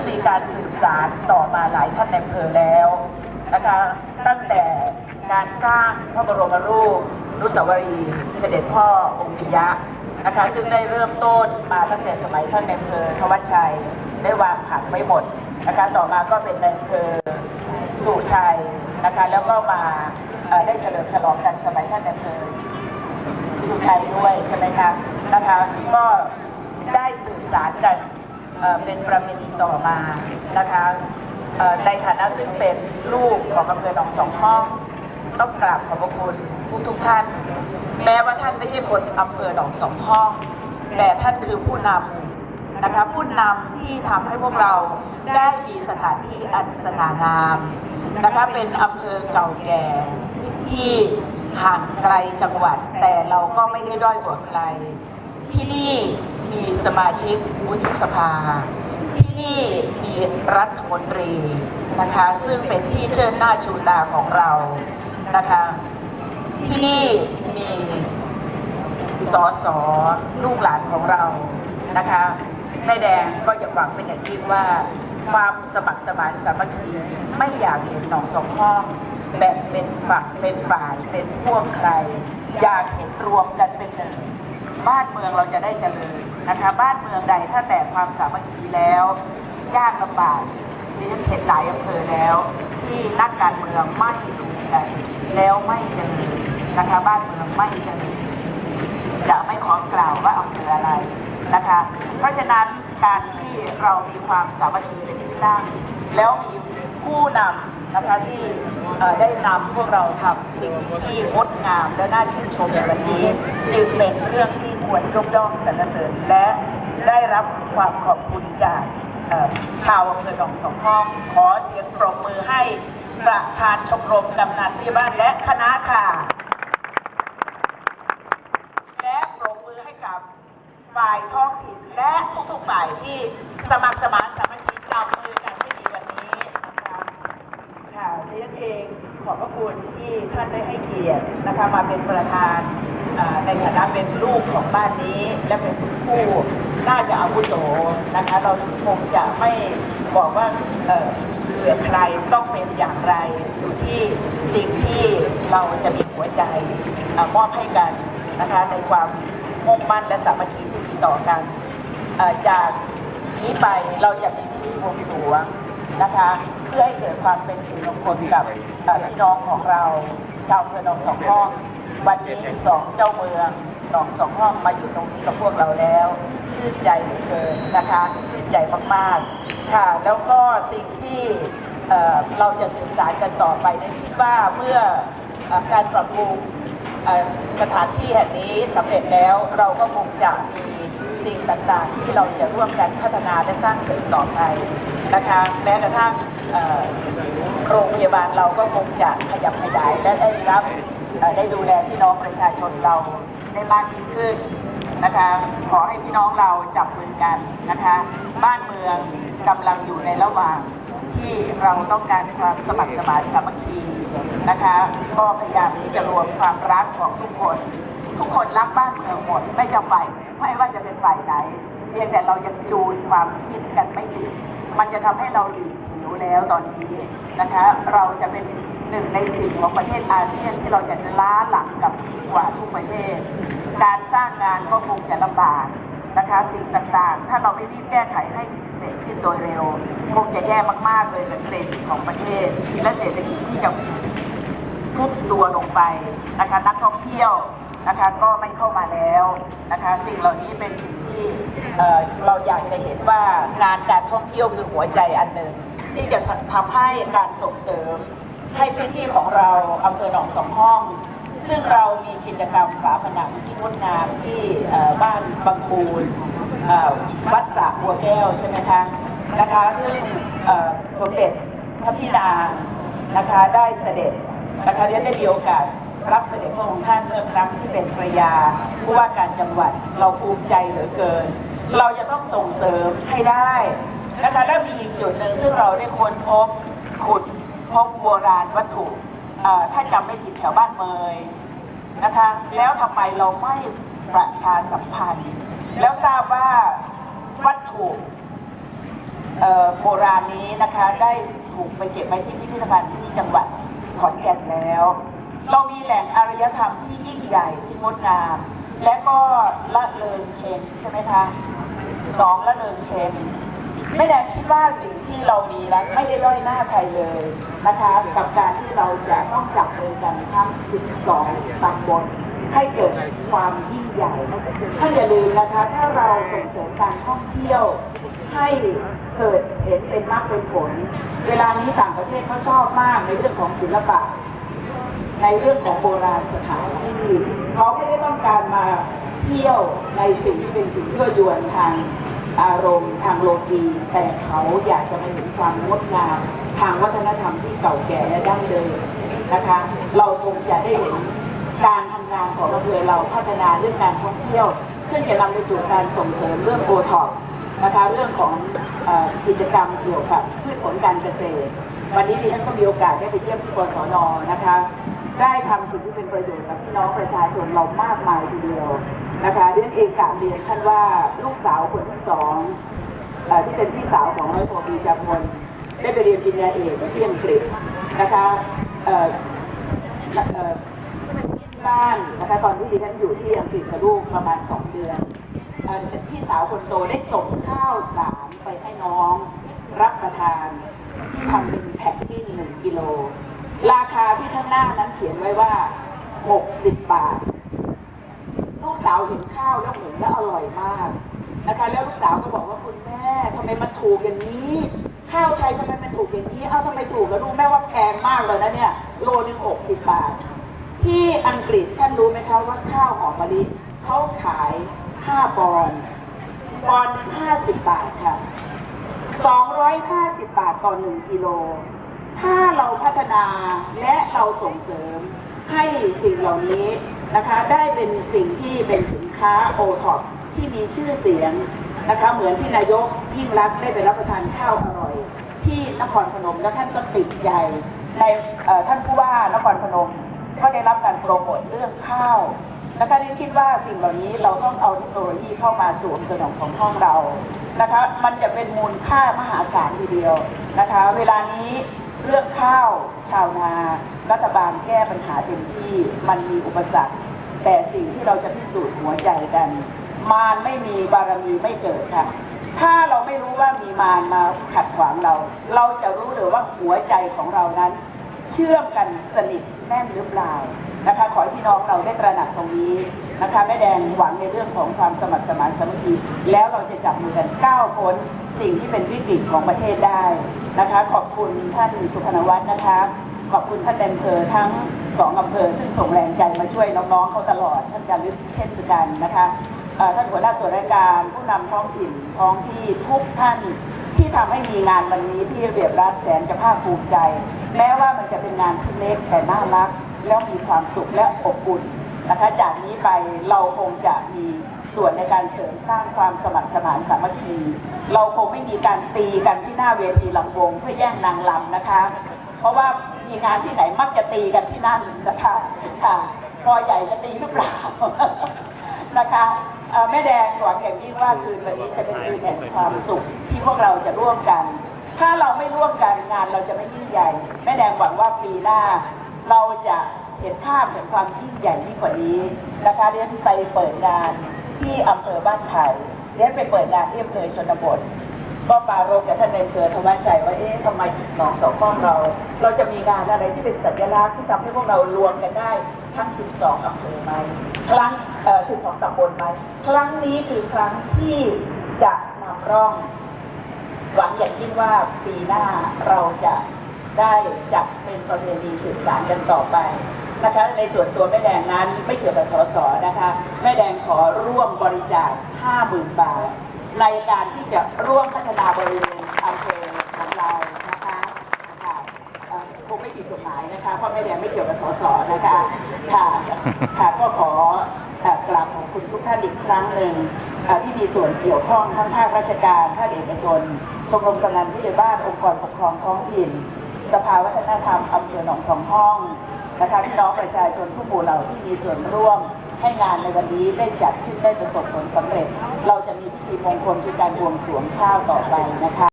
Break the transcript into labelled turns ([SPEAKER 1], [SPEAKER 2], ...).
[SPEAKER 1] งมีการสืบสารต่อมาหลายท่านในอำเภอแล้วนะคะตั้งแต่การสร้างพระบรมรูปนุสาวรีย์เสด็จพ่อองค์ปิยะนะคะซึ่งได้เริ่มต้นมาตั้งแต่สมัยท่านในอำเภอทวัชชัยได้วางผังไว้หมดนะคะต่อมาก็เป็นในอำเภอสุชัยนะคะแล้วก็มาได้เฉลิมฉลองกันสมัยท่านในอำเภอสุชัยด้วยใช่ไหมคะนะคะก็ได้สื่อสารกัน เป็นประเพณีต่อมานะคะในฐานะซึ่งเป็นลูกของอำเภอหนองสองห้อง ต้องกราบขอบพระคุณทุกทุกท่าน แม้ว่าท่านไม่ใช่คนอำเภอหนองสองห้อง แต่ท่านคือผู้นำนะคะผู้นำที่ทำให้พวกเราได้มีสถานที่อันสง่างามนะคะเป็นอำเภอเก่าแก่ที่ห่างไกลจังหวัด แต่เราก็ไม่ได้ด้อยกว่าใครที่นี่ สมาชิกวุฒิสภา ที่นี่มีรัฐมนตรีนะคะซึ่งเป็นที่เชิดหน้าชูตาของเรานะคะที่นี่มีสอสอลูกหลานของเรานะคะแม่แดงก็อยากหวังเป็นอย่างยิ่งว่า ความสมัครสมานสามัคคีไม่อยากเห็นหนองสองห้องแบ่งเป็นฝักเป็นฝ่ายเป็นพวกใคร อยากเห็นรวมกันเป็นหนึ่งบ้านเมืองเราจะได้เจริญ นะคะบ้านเมืองใดถ้าแต่ความสามัคคีแล้วยากลำบากดิฉันเห็นหลายอำเภอแล้ว ที่นักการเมืองไม่ถูกกันแล้วไม่เจริญนะคะบ้านเมืองไม่เจริญจะไม่ขอกล่าวว่าอำเภออะไรนะคะ เพราะฉะนั้นการที่เรามีความสามัคคีเป็นที่ตั้งแล้วมีผู้นำ นะคะที่ได้นำพวกเราทำสิ่งที่งดงามและน่าชื่นชมในวันนี้ จึงเป็นเรื่องที่ควรยกย่องสรรเสริญและได้รับความขอบคุณจากชาวอำเภอหนองสองห้อง ขอเสียงปรบมือให้ประธานชมรมกำนันพี่บ้านและคณะค่ะ และปรบมือให้กับฝ่ายท้องถิ่นและทุกๆฝ่ายที่สมัครสมานสามัคคีจับมือกัน ดิฉันเองขอบพระคุณที่ท่านได้ให้เกียรตินะคะมาเป็นประธานในฐานะเป็นลูกของบ้านนี้ และเป็นผู้น่าจะอาวุโสนะคะ เราคงจะไม่บอกว่าเอ่อเหลือใครต้องเป็นอย่างไรอยู่ที่สิ่งที่เราจะมีหัวใจอมอบให้กันนะคะในความมุ่งมั่นและสามัคคีที่มีต่อกันจากนี้ไปเราจะมีพิธีบวงสรวงนะคะ เพื่อให้เกิดความเป็นสิริมงคลกับพี่น้องของเรา ชาวอำเภอหนองสองห้องวันนี้สองเจ้าเมืองหนองสองห้องมาอยู่ตรงนี้กับพวกเราแล้ว ชื่นใจเหลือเกินนะคะ ชื่นใจมากๆค่ะแล้วก็สิ่งที่เเราจะสื่อสารกันต่อไปเนยคิดว่าเมื่ออการปรับปรุงสถานที่แห่งนี้สำเร็จแล้วเราก็คงจะมีสิ่งต่างๆ ที่เราจะร่วมกันพัฒนาและสร้างเสริมต่อไปนะคะแม้กระทั่ง โรงพยาบาลเราก็คงจะขยับขยายและได้รับได้ดูแลพี่น้องประชาชนเราได้มากยิ่งขึ้นนะคะขอให้พี่น้องเราจับมือกันนะคะ บ้านเมืองกำลังอยู่ในระหว่างที่เราต้องการความสมัครสมานสามัคคีนะคะ ก็พยายามที่จะรวมความรักของทุกคน ทุกคนรักบ้านเมืองหมดไม่จำเป็นไม่ว่าจะเป็นฝ่ายไหนเพียงแต่เรายังจูนความคิดกันไม่ติดมันจะทำให้เราหลีก หิวแล้วตอนนี้นะคะ เราจะเป็นหนึ่งในสิ่งของประเทศอาเซียนที่เราจะล้าหลังกับกว่าทุกประเทศ การสร้างงานก็คงจะลำบากนะคะสิ่งต่างๆ ถ้าเราไม่รีบแก้ไขให้เสร็จสิ้นโดยเร็วคงจะแย่มากๆเลยกับเครดิตของประเทศ และเศรษฐกิจที่จะฟุบตัวลงไปนะคะนักท่องเที่ยวนะคะก็ไม่เข้ามาแล้วนะคะสิ่งเหล่านี้เป็นสิ่งที่เเราอยากจะเห็นว่างานการท่องเที่ยวคือหัวใจอันหนึ่ง ที่จะทำให้การส่งเสริมให้พื้นที่ของเราอำเภอหนองสองห้อง ซึ่งเรามีกิจกรรมฝาผนังที่งดงามที่บ้านบางคูนวัดสระบัวแก้วใช่ไหมคะนะคะซึ่งสมเด็จพระพี่นางนะคะได้เสด็จนะคะเรียนได้มีโอกาสรับเสด็จพระองค์ท่านเมื่อครั้งที่เป็นภรรยาผู้ว่าการจังหวัดเราภูมิใจเหลือเกิน เราจะต้องส่งเสริมให้ได้ นะคะและมีอีกจุดหนึ่งซึ่งเราได้ค้นพบขุดพบโบราณวัตถุถ้าจำไม่ผิดแถวบ้านเมยนะคะแล้วทำไมเราไม่ประชาสัมพันธ์ แล้วทราบว่าวัตถุโบราณนี้นะคะได้ถูกไปเก็บไว้ที่พิพิธภัณฑ์ที่จังหวัดขอนแก่นแล้ว เรามีแหล่งอารยธรรมที่ยิ่งใหญ่ที่งดงาม และก็ละเลิงเพนใช่ไหมคะหนองละเลิงเพน ไม่แดงคิดว่าสิ่งที่เรามีนั้นไม่ได้ด้อยหน้าใครเลยนะคะ กับการที่เราจะต้องจับมือกันทั้ง 12ตำบลให้เกิดความยิ่งใหญ่ท่านอย่าลืมนะคะ ถ้าเราส่งเสริมการท่องเที่ยวให้เกิดเห็นเป็นมากเป็นผล เวลานี้ต่างประเทศเขาชอบมากในเรื่องของศิลปะ ในเรื่องของโบราณสถานที่เขาไม่ได้ต้องการมาเที่ยวในสิ่งที่เป็นสิ่งยั่วยวนทาง อารมณ์ทางโลกีแต่เขาอยากจะมาเห็นความงดงาม ทางวัฒนธรรมที่เก่าแก่และดั้งเดิมนะคะ เราคงจะได้เห็นการทำงานของอำเภอเราพัฒนาเรื่องการท่องเที่ยว ซึ่งจะนำไปสู่การส่งเสริมเรื่องโอท็อปนะคะเรื่องของกิจกรรมเกี่ยวกับพืชผลการเกษตร วันนี้ดิฉันก็มีโอกาสได้ไปเยี่ยมที่กศนนะคะ ได้ทำสิ่งที่เป็นประโยชน์กับพี่น้องประชาชนเรามากมายทีเดียว นะคะเรียนเองกราบเรียนท่านว่าลูกสาวคนที่สองอที่เป็นพี่สาวของร้อยโทปีชาพลได้ไปเรียนปริญญาเอกที่อังกฤษนะคะที่บ้านนะคะตอนที่ดิฉันอยู่ที่อังกฤษกับลูกประมาณสองเดือนอพี่สาวคนโตได้ส่งข้าวสารไปให้น้อง รับประทานที่ทำเป็นแพ็คกิ้งหนึ่งกิโล ราคาที่ข้างหน้านั้นเขียนไว้ว่า 60 บาท สาวเห็นข้าวแล้วเหมือนและอร่อยมากนะคะแล้วลูกสาวก็บอกว่าคุณแม่ทำไมมันถูกอย่างนี้ ข้าวไทยทำไมมันถูกอย่างนี้เอ้าทำไมถูกแล้วรู้แม่ว่าแพงมากเลยนะเนี่ยโลหนึ่ง60บบาท ที่อังกฤษท่านรู้ไหมคะว่าข้าวหอมมะลิเขาขาย5ปอนปอนหนึ่ง50บาทค่ะ250บบาทต่อ1กิโล ถ้าเราพัฒนาและเราส่งเสริมให้สิ่งเหล่านี้ นะคะได้เป็นสิ่งที่เป็นสินค้าโอท็อปที่มีชื่อเสียงนะคะเหมือนที่นายกยิ่งรักได้ไปรับประทานข้าวอร่อย ที่นครพนมแล้วท่านก็ติดใจในท่านผู้ว่านครพนมก็ได้รับการโปรโมทเรื่องข้าวนะคะดิฉันคิดว่าสิ่งเหล่านี้เราต้องเอาเทคโนโลยีเข้ามาสู่อำเภอหนองสองห้องเรานะคะมันจะเป็นมูลค่ามหาศาลทีเดียวนะคะ เวลานี้ เรื่องข้าวชาวนา รัฐบาลแก้ปัญหาเต็มที่มันมีอุปสรรค แต่สิ่งที่เราจะพิสูจน์หัวใจกัน มารไม่มีบารมีไม่เกิดค่ะ ถ้าเราไม่รู้ว่ามีมารมาขัดขวางเรา เราจะรู้เลยว่าหัวใจของเรานั้น เชื่อมกันสนิทแน่นหรือเปล่านะคะขอให้พี่น้องเราได้ตระหนักตรงนี้นะคะแม่แดงหวังในเรื่องของความสมัครสมานสามัคคีแล้วเราจะจับมือกันก้าวพ้นสิ่งที่เป็นวิกฤตของประเทศได้นะคะ ขอบคุณท่านสุพนวัฒน์นะคะขอบคุณท่านแดนเพอทั้งสองอำเภอซึ่งส่งแรงใจมาช่วยน้องๆเขาตลอดท่านการลึกเช่นกันนะคะท่านหัวหน้าส่วนราชการผู้นำท้องถิ่นท้องที่ทุกท่าน ที่ทำให้มีงานวันนี้ที่ระเบียบรัฐแสนจะภาคภูมิใจ แม้ว่ามันจะเป็นงานที่เล็กแต่น่ารัก แล้วมีความสุขและอบอุ่นนะคะ จากนี้ไปเราคงจะมีส่วนในการเสริมสร้างความสมัครสมานสามัคคี เราคงไม่มีการตีกันที่หน้าเวทีลำวงเพื่อแย่งนางลำนะคะ เพราะว่ามีงานที่ไหนมักจะตีกันที่นั่นนะคะค่ะพอใหญ่จะตีหรือเปล่านะคะ แม่แดงหวังอย่างยิ่งว่าคืนวันนี้จะเป็นคืนแห่งความสุขที่พวกเราจะร่วมกัน ถ้าเราไม่ร่วมกันงานเราจะไม่ยิ่งใหญ่ แม่แดงหวังว่าปีหน้า เราจะเห็นภาพแห่งความยิ่งใหญ่ยิ่งกว่านี้นะคะเรียนไปเปิดงานที่อำเภอบ้านไผ่เรียนไปเปิดงานที่อำเภอชนบทก็ปารบกับท่านในอำเภอธวัชชัยว่าเอ๊ะทำไมหนองสองข้องเรา เราจะมีงานอะไรที่เป็นสัญลักษณ์ที่ทำให้พวกเรารวมกันได้ทั้ง 12อำเภอไหมครั้งเอ่อ12ตำบลไหมครั้งนี้คือครั้งที่จะนำร่อง หวังอย่างยิ่งว่าปีหน้าเราจะได้จัดเป็นประเพณีสืบสานกันต่อไปนะคะในส่วนตัวแม่แดงนั้นไม่เกี่ยวกับสสนะคะแม่แดงขอร่วมบริจาค 50,000 บาท ในการที่จะร่วมพัฒนาบริเวณอำเภอของเรานะคะค่ะเอ่อคงไม่ผิด กฎหมายนะคะเพราะแม่แดงไม่เกี่ยวกับสสนะคะค่ะค่ะก็ขอกราบขอบคุณทุกท่านอีกครั้งหนึ่งที่มีส่วนเกี่ยวข้องทั้งภาคราชการภาคเอกชน ชมรมกำนันผู้ใหญ่บ้านองค์กรปกครองท้องถิ่น สภาวัฒนธรรมอำเภอหนองสองห้องนะคะพี่น้องประชาชนผู้หมู่เหล่าที่มีส่วนร่วมให้งานในวันนี้ได้จัดขึ้นได้ประสบผลสำเร็จ เราจะมีพิธีมงคลคือการบวงสรวงข้าวต่อไปนะคะ